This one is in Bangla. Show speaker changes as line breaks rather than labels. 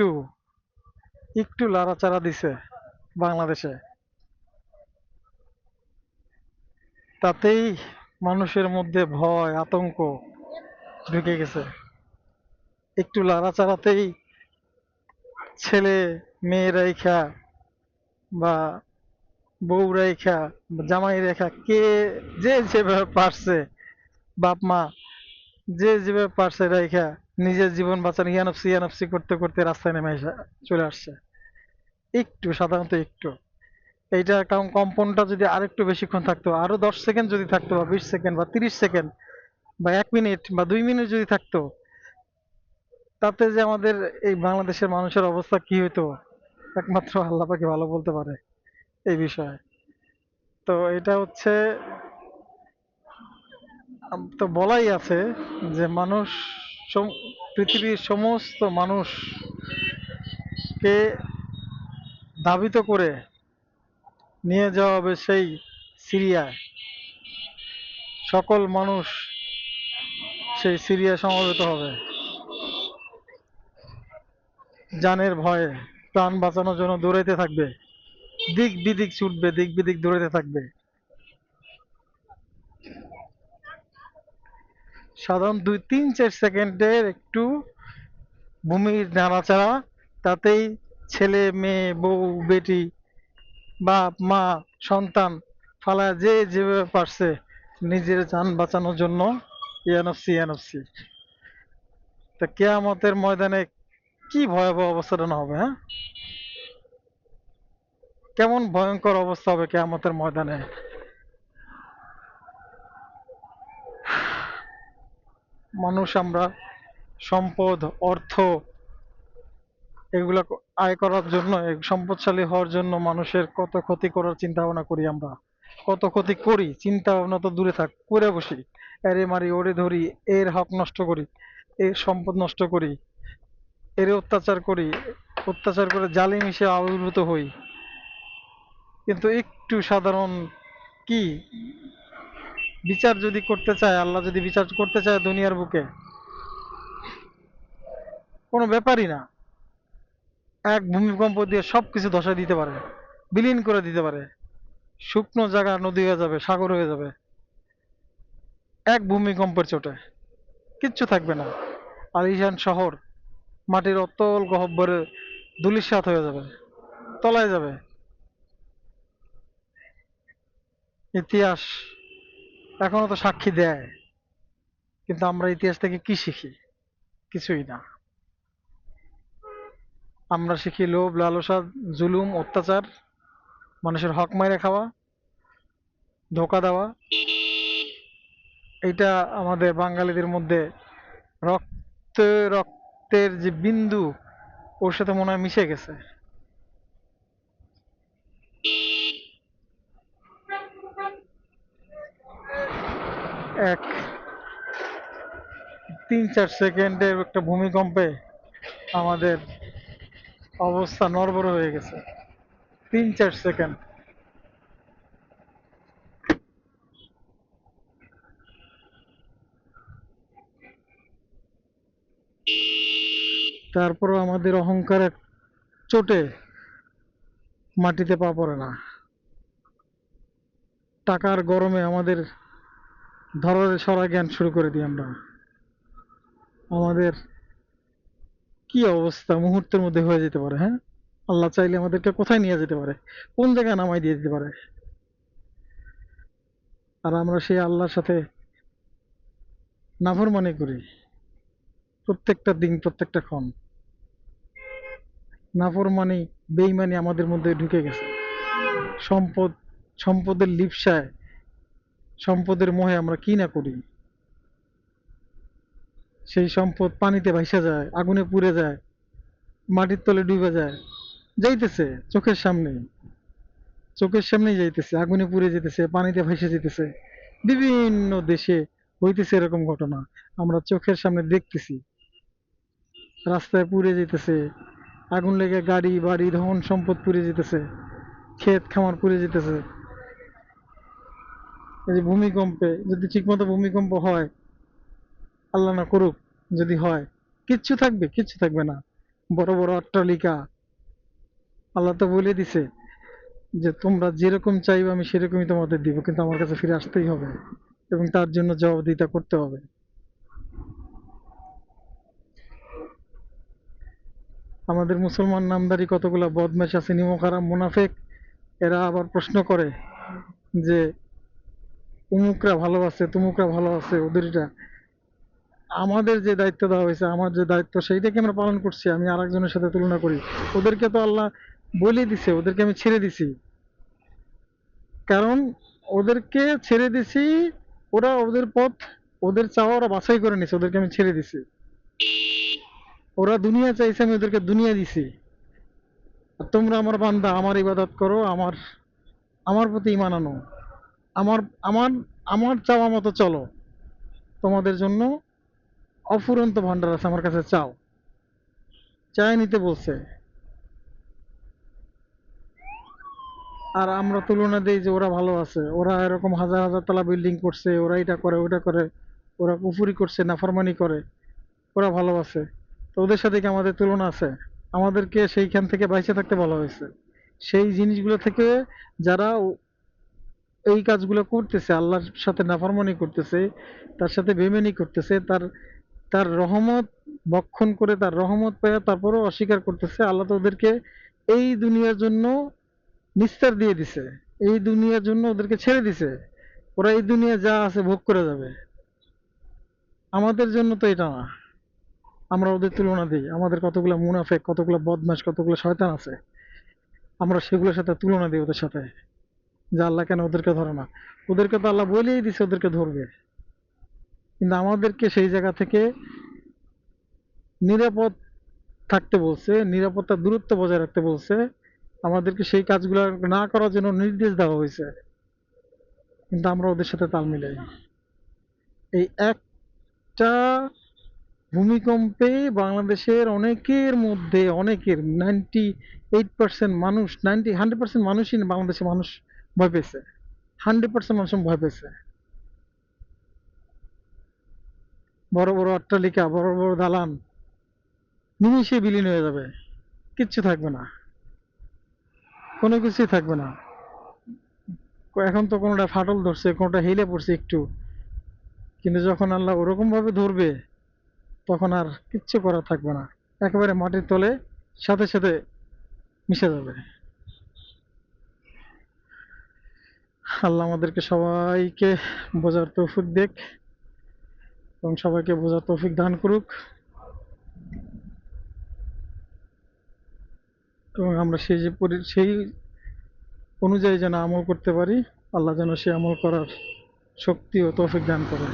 একটু একটু লাড়াচাড়া দিছে বাংলাদেশে। তাতেই মানুষের মধ্যে ভয়, আতঙ্ক ঢুকে গেছে। একটু লাড়াচাড়াতেই ছেলে মেয়ে রেখা বা বউ রেখা জামাই রেখা, কে যে যেভাবে পারছে বাপ মা যে যেভাবে পারছে রেখা নিজের জীবন বাঁচানো, ইয়ানফসি ইয়ানফসি করতে করতে রাস্তায় নেমে চলে আসছে। একটু, সাধারণত একটু। এইটা কারণ কম্পনটা যদি আরেকটু বেশিক্ষণ থাকতো, আরও দশ সেকেন্ড যদি থাকতো, বা বিশ সেকেন্ড, বা তিরিশ সেকেন্ড, বা এক মিনিট, বা দুই মিনিট যদি থাকতো, তাতে যে আমাদের এই বাংলাদেশের মানুষের অবস্থা কি হইতো, একমাত্র আল্লাহ পাকে ভালো বলতে পারে এই বিষয়ে। তো এটা হচ্ছে তো বলাই আছে যে মানুষ পৃথিবীর সমস্ত মানুষকে ধাবিত করে নিয়ে যাওয়া হবে সেই সিরিয়ায়। সকল মানুষ সেই সিরিয়া সমবেত হবে। জানের ভয়ে প্রাণ বাঁচানোর জন্য দৌড়াইতে থাকবে। দিক বিদিক ছুটবে দিক বিদিক দৌড়াইতে থাকবে। সাধারণ দুই, তিন চার সেকেন্ডের একটু ভূমির নাড়াচাড়া, তাতেই ছেলে, মেয়ে, বউ, বেটি বাপ মা, সন্তান ফালা যে যেভাবে পারছে নিজের যান বাঁচানোর জন্য। ইয়ানফসি ইয়ানফসি তা কেয়ামতের ময়দানে কি ভয়াবহ অবস্থাটা হবে হ্যাঁ? কেমন ভয়ঙ্কর অবস্থা হবে কেয়ামতের ময়দানে? মানুষ আমরা, সম্পদ, অর্থ, এগুলা আয় করার জন্য সম্পদশালী হওয়ার জন্য মানুষের কত ক্ষতি করার চিন্তা ভাবনা করি আমরা। কত ক্ষতি করি চিন্তা ভাবনা তো দূরে থাক, করে বসি। এরে মারি, ওরে ধরি, এর হক নষ্ট করি এর সম্পদ নষ্ট করি, এর অত্যাচার করি, অত্যাচার করে জালি মিশে আবির্ভূত হই। কিন্তু একটু সাধারণ কি? বিচার যদি করতে চায়, আল্লাহ যদি বিচার করতে চায় দুনিয়ার বুকে, কোনো ব্যাপারই না। এক ভূমিকম্প দিয়ে সবকিছু ধসা দিতে পারে, বিলীন করে দিতে পারে। শুকনো জায়গা নদী হয়ে যাবে, সাগর হয়ে যাবে, এক ভূমিকম্পের চোটে। কিচ্ছু থাকবে না। আর আলিশান শহর, মাটির অতল গহব্বরে ধুলিসাৎ হয়ে যাবে, তলায় যাবে। ইতিহাস এখনও তো সাক্ষী দেয়। কিন্তু আমরা ইতিহাস থেকে কি শিখি? কিছুই না। আমরা শিখি লোভ, লালসা, জুলুম, অত্যাচার, মানুষের হক মাইরে খাওয়া, ধোকা দেওয়া। এটা আমাদের বাঙালিদের মধ্যে রক্ত রক্তের যে বিন্দু, ওর সাথে মনে হয় মিশে গেছে। এক তিন চার সেকেন্ডের একটা ভূমিকম্পে আমাদের অবস্থা নড়বড় হয়ে গেছে। তিন চার সেকেন্ড। তারপরও আমাদের অহংকারের চোটে মাটিতে পা পড়ে না। টাকার গরমে আমাদের ধরনের সরা জ্ঞান শুরু করে দিই আমরা। আমাদের কি অবস্থা? মুহূর্তের মধ্যে হয়ে যেতে পারে হ্যাঁ? আল্লাহ চাইলে আমাদেরকে কোথায় নিয়ে যেতে পারে? কোন জায়গায় নামাই দিয়ে দিতে পারে? আর আমরা সেই আল্লাহর সাথে নাফরমানি করি। প্রত্যেকটা দিন, প্রত্যেকটা ক্ষণ। নাফরমানি বেইমানি আমাদের মধ্যে ঢুকে গেছে। সম্পদ, সম্পদের লিপসায় সম্পদের মোহে আমরা কি না করি? সেই সম্পদ পানিতে ভাইসা যায়, আগুনে পুড়ে যায়, মাটির তলে ডুবে যায়। যাইতেছে, চোখের সামনে। চোখের সামনেই যাইতেছে, আগুনে পুড়ে যেতেছে পানিতে ভাইসে যেতেছে বিভিন্ন দেশে হইতেছে এরকম ঘটনা। আমরা চোখের সামনে দেখতেছি। রাস্তায় পুড়ে যেতেছে আগুন লেগে গাড়ি, বাড়ি ধন সম্পদ পুড়ে যেতেছে ক্ষেত খামার পুড়ে যেতেছে যে ভূমিকম্পে যদি ঠিকমতো ভূমিকম্প হয়, আল্লাহ না করুক যদি হয়, কিচ্ছু থাকবে কিচ্ছু থাকবে না। বড় বড় অট্টালিকা। আল্লাহ তো বলে দিছে যে, তোমরা যেরকম চাইবে আমি সেরকমই তোমাদের দিব, কিন্তু আমার কাছে ফিরে আসতেই হবে এবং তার জন্য জবাবদিহিতা করতে হবে। আমাদের মুসলমান নামদারি কতগুলা বদমাশ আছে নিমখারাম মুনাফেক, এরা আবার প্রশ্ন করে যে উমুকরা ভালো আছে, তুমুকরা ভালো আছে ওদের এটা আমাদের যে দায়িত্ব দেওয়া হয়েছে, আমার যে দায়িত্ব, সেইটাকে আমরা পালন করছি, আমি আরেকজনের সাথে তুলনা করি। ওদেরকে তো আল্লাহ বলে দিছে, ওদেরকে আমি ছেড়ে দিছি। কারণ ওদেরকে ছেড়ে দিছি, ওরা ওদের পথ, ওদের চাওয়া ওরা বাছাই করে নিছে, ওদেরকে আমি ছেড়ে দিছি। ওরা দুনিয়া চাইছে, আমি ওদেরকে দুনিয়া দিছি। তোমরা আমার বান্দা, আমার ইবাদত করো, আমার আমার প্রতি ইমান আনো। আমার আমার আমার চাওয়া মতো চলো। তোমাদের জন্য অফুরন্ত ভান্ডার আছে আমার কাছে, চাও। চাই নিতে বলছে। আর আমরা তুলনা দিই যে ওরা ভালো আছে। ওরা এরকম হাজার হাজার তলা বিল্ডিং করছে, ওরা এটা করে ওটা করে, ওরা কুফুরি করছে, নাফরমানি করে, ওরা ভালো আছে। তো ওদের সাথে কি আমাদের তুলনা আছে? আমাদেরকে সেইখান থেকে বাইচে থাকতে বলা হয়েছে। সেই জিনিসগুলো থেকে যারা এই কাজগুলো করতেছে, আল্লাহর সাথে নাফরমানি করতেছে, তার সাথে বেমেনি করতেছে, তার তার রহমত বক্ষণ করে, তার রহমত পেয়ে তারপরও অস্বীকার করতেছে, আল্লাহ তো ওদেরকে এই দুনিয়ার জন্য নিস্তার দিয়ে দিছে, এই দুনিয়ার জন্য ওদেরকে ছেড়ে দিছে, ওরা এই দুনিয়া যা আছে ভোগ করে যাবে। আমাদের জন্য তো এটা না, আমরা ওদের তুলনা দিই, আমাদের কতগুলো মুনাফেক, কতগুলো বদমাশ, কতগুলো শয়তান আছে, আমরা সেগুলোর সাথে তুলনা দিই ওদের সাথে। যে আল্লাহ কেন ওদেরকে ধরে না? ওদেরকে তো আল্লাহ বলেই দিছে ওদেরকে ধরবে। কিন্তু আমাদেরকে সেই জায়গা থেকে নিরাপদ থাকতে বলছে নিরাপত্তার দূরত্ব বজায় রাখতে বলছে। আমাদেরকে সেই কাজগুলো না করার জন্য নির্দেশ দেওয়া হয়েছে। কিন্তু আমরা ওদের সাথে তাল মিলাই এই একটা ভূমিকম্পে বাংলাদেশের অনেকের মধ্যে, অনেকের নাইনটি এইট পার্সেন্ট মানুষ নাইনটি হান্ড্রেড পার্সেন্ট মানুষই বাংলাদেশের মানুষ ভয় পেয়েছে। হান্ড্রেড পার্সেন্ট মানুষ ভয় পেয়েছে। বড় বড় অট্টালিকা, বড় বড় দালান নিমিশে বিলীন হয়ে যাবে। কিচ্ছু থাকবে না। কোনো কিছুই থাকবে না। এখন তো কোনোটা ফাটল ধরছে, কোনোটা হেলে পড়ছে একটু। কিন্তু যখন আল্লাহ ওরকম ভাবে ধরবে, তখন আর কিচ্ছু করা থাকবে না। একেবারে মাটির তলে সাথে সাথে মিশে যাবে। আল্লাহ আমাদেরকে সবাইকে বোঝার তৌফিক দেখ এবং সবাইকে বোঝার তৌফিক দান করুক। এবং আমরা সেই যে সেই অনুযায়ী যেন আমল করতে পারি, আল্লাহ যেন সে আমল করার শক্তি ও তৌফিক দান করে।